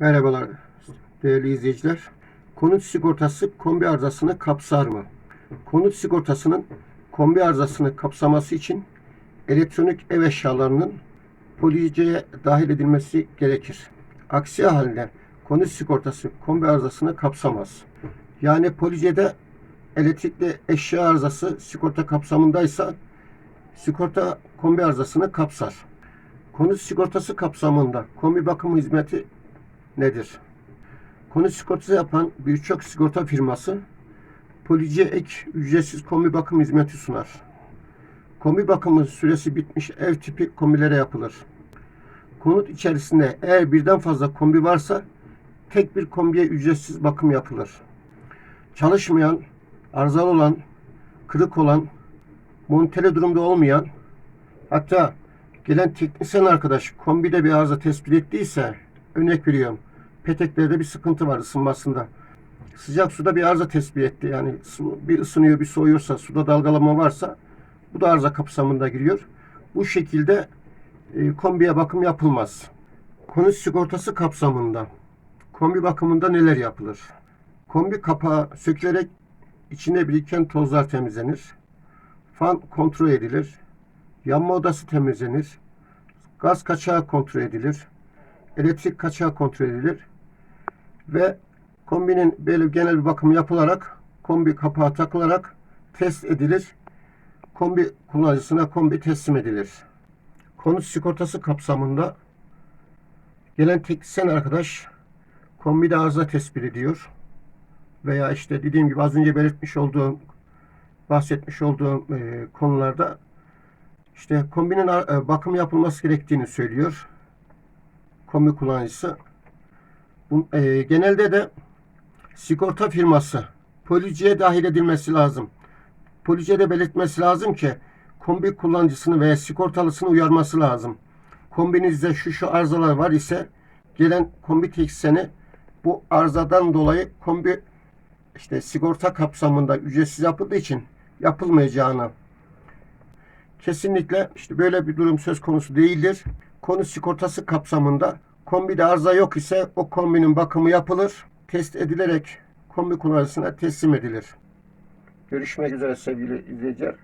Merhabalar değerli izleyiciler. Konut sigortası kombi arızasını kapsar mı? Konut sigortasının kombi arızasını kapsaması için elektronik ev eşyalarının policeye dahil edilmesi gerekir. Aksi halde konut sigortası kombi arızasını kapsamaz. Yani policede elektrikli eşya arızası sigorta kapsamındaysa sigorta kombi arızasını kapsar. Konut sigortası kapsamında kombi bakım hizmeti nedir? Konut sigortası yapan birçok sigorta firması policiye ek ücretsiz kombi bakım hizmeti sunar. Kombi bakımı süresi bitmiş ev tipi kombilere yapılır. Konut içerisinde eğer birden fazla kombi varsa tek bir kombiye ücretsiz bakım yapılır. Çalışmayan, arızalı olan, kırık olan, montele durumda olmayan, hatta gelen teknisyen arkadaş kombide bir arıza tespit ettiyse, örnek veriyorum, peteklerde bir sıkıntı var ısınmasında. Sıcak suda bir arıza tespit etti. Yani bir ısınıyor, bir soğuyorsa, suda dalgalama varsa bu da arıza kapsamında giriyor. Bu şekilde e, kombiye bakım yapılmaz. Konut sigortası kapsamında kombi bakımında neler yapılır? Kombi kapağı sökülerek içine biriken tozlar temizlenir. Fan kontrol edilir. Yanma odası temizlenir. Gaz kaçağı kontrol edilir. Elektrik kaçağı kontrol edilir. Ve kombinin böyle genel bir bakım yapılarak kombi kapağı takılarak test edilir. Kombi kullanıcısına kombi teslim edilir. Konut sigortası kapsamında gelen teknisyen arkadaş kombide arıza tespit ediyor. Veya işte dediğim gibi az önce belirtmiş olduğum bahsetmiş olduğum e, konularda işte kombinin e, bakım yapılması gerektiğini söylüyor. Kombi kullanıcısı. Bu, e, genelde de sigorta firması policiye dahil edilmesi lazım. Policiye de belirtmesi lazım ki kombi kullanıcısını veya sigortalısını uyarması lazım. Kombinizde şu şu arızalar var ise gelen kombi teknisyeni bu arızadan dolayı kombi işte sigorta kapsamında ücretsiz yapıldığı için yapılmayacağını kesinlikle işte böyle bir durum söz konusu değildir. Konu sigortası kapsamında kombide arıza yok ise o kombinin bakımı yapılır, test edilerek kombi kullanıcısına teslim edilir. Görüşmek üzere sevgili izleyiciler.